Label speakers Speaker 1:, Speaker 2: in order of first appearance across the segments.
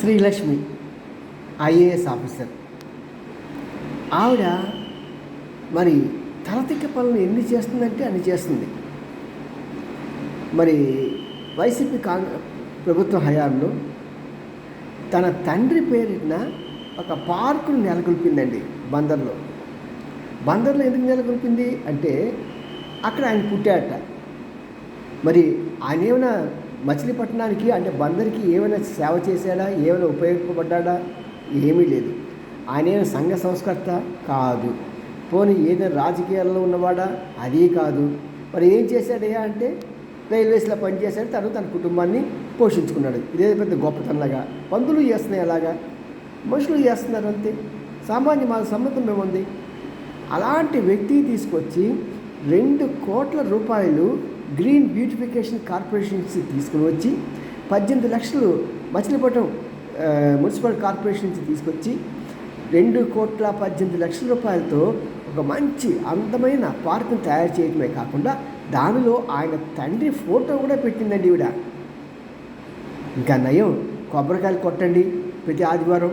Speaker 1: Srilakshmi IAS officer ఆవిడ మరి తలతిక్క పనులు ఎన్ని చేస్తుందంటే అన్ని చేస్తుంది మరి వైసీపీ కాంగ్రెస్ ప్రభుత్వ హయాంలో తన తండ్రి పేరిన ఒక పార్కును నెలకొల్పిందండి బందర్లో బందర్లో ఎందుకు నెలకొల్పింది అంటే అక్కడ ఆయన పుట్టాట మరి ఆయన ఏమైనా మచిలీపట్నానికి అంటే బందరికి ఏమైనా సేవ చేశాడా? ఏమైనా ఉపయోగపడ్డా ఏమీ లేదు. ఆయన ఏమైనా సంఘ సంస్కర్త కాదు. పోనీ ఏదైనా రాజకీయాల్లో ఉన్నవాడా? అది కాదు. మరి ఏం చేశాడయ్యా అంటే రైల్వేస్లో పనిచేశాడు తను తన కుటుంబాన్ని పోషించుకున్నాడు. ఇదే పెద్ద గొప్పతనంలాగా. పందులు చేస్తున్నాయి అలాగా? మనుషులు చేస్తున్నారు అంతే. సామాన్య మా సమ్మతం ఏముంది? అలాంటి వ్యక్తి తీసుకొచ్చి రెండు కోట్ల రూపాయలు గ్రీన్ బ్యూటిఫికేషన్ కార్పొరేషన్స్ తీసుకుని వచ్చి పద్దెనిమిది లక్షలు మచిలీపట్నం మున్సిపల్ కార్పొరేషన్ నుంచి తీసుకొచ్చి రెండు కోట్ల పద్దెనిమిది లక్షల రూపాయలతో ఒక మంచి అందమైన పార్కును తయారు చేయడమే కాకుండా దానిలో ఆయన తండ్రి ఫోటో కూడా పెట్టిందండి ఈవిడ. ఇంకా నయం కొబ్బరికాయలు కొట్టండి ప్రతి ఆదివారం.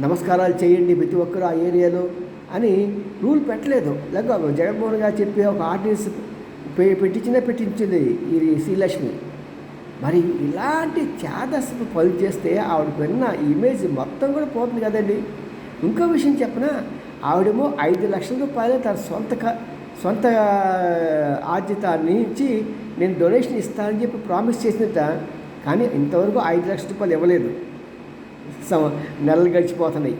Speaker 1: నమస్కారాలు చేయండి ప్రతి ఒక్కరు ఆ ఏరియాలో అని రూల్ పెట్టలేదు. లేక జగన్మోహన్ గారు చెప్పి ఒక ఆర్డినెన్స్ పె- పెట్టించినా పెట్టించింది ఈ శ్రీలక్ష్మి. మరి ఇలాంటి చేదస్సు పనులు చేస్తే ఆవిడకు విన్న ఇమేజ్ మొత్తం కూడా పోతుంది కదండి. ఇంకో విషయం చెప్పిన? ఆవిడేమో ఐదు లక్షల రూపాయలు తన సొంత సొంత ఆర్జిత నుంచి నేను డొనేషన్ ఇస్తానని చెప్పి ప్రామిస్ చేసినట్ట కానీ ఇంతవరకు ఐదు లక్షల రూపాయలు ఇవ్వలేదు. సం- నెలలు గడిచిపోతున్నాయి.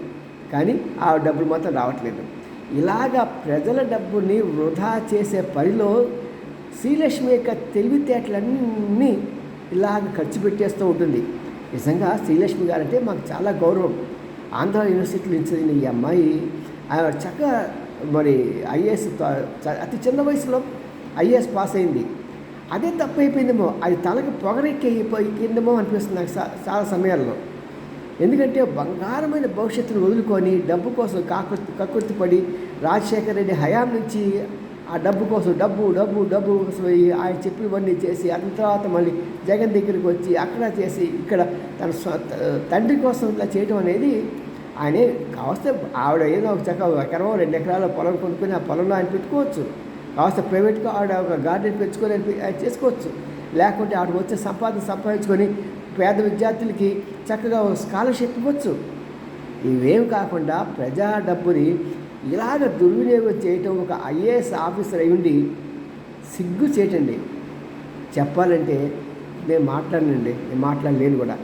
Speaker 1: కానీ ఆ డబ్బులు మాత్రం రావట్లేదు. ఇలాగా ప్రజల డబ్బుని వృధా చేసే పనిలో శ్రీలక్ష్మి యొక్క తెలివితేటలన్నీ ఇలాగ ఖర్చు పెట్టేస్తూ ఉంటుంది. నిజంగా శ్రీలక్ష్మి గారు అంటే మాకు చాలా గౌరవం. ఆంధ్ర యూనివర్సిటీలో నుంచి చదివిన ఈ అమ్మాయి ఆమె చక్కగా మరి ఐఏఎస్ అతి చిన్న వయసులో ఐఏఎస్ పాస్ అయింది. అదే తప్పు అయిపోయిందేమో అది తలకు పొగరెక్కిపోయిందేమో అనిపిస్తుంది నాకు చాలా సమయాల్లో. ఎందుకంటే బంగారమైన భవిష్యత్తును వదులుకొని డబ్బు కోసం కాకృతి కకృతి పడి రాజశేఖర రెడ్డి హయాం నుంచి ఆ డబ్బు కోసం డబ్బు డబ్బు డబ్బు కోసం ఆయన చెప్పినవన్నీ చేసి అతని తర్వాత మళ్ళీ జగన్ దగ్గరికి వచ్చి అక్కడ చేసి ఇక్కడ తన స్వ- తండ్రి కోసం ఇలా చేయడం అనేది ఆయనే కావస్తే ఆవిడ ఏదో ఒక చక్క ఒక ఎకరం రెండు ఎకరాల పొలం కొనుక్కొని ఆ పొలంలో ఆయన పెట్టుకోవచ్చు. కావస్తే ప్రైవేట్గా ఆవిడ ఒక గార్డెన్ పెంచుకొని ఆయన చేసుకోవచ్చు. లేకుంటే ఆవిడ వచ్చే సంపాదన సంపాదించుకొని పేద విద్యార్థులకి చక్కగా స్కాలర్షిప్ ఇవ్వచ్చు. ఇవేం కాకుండా ప్రజా డబ్బుని ఇలాగ దుర్వినియోగం చేయటం ఒక ఐఏఎస్ ఆఫీసర్ అయి ఉండి సిగ్గు చేయటండి. చెప్పాలంటే నేను మాట్లాడనండి నేను మాట్లాడలేను కూడా.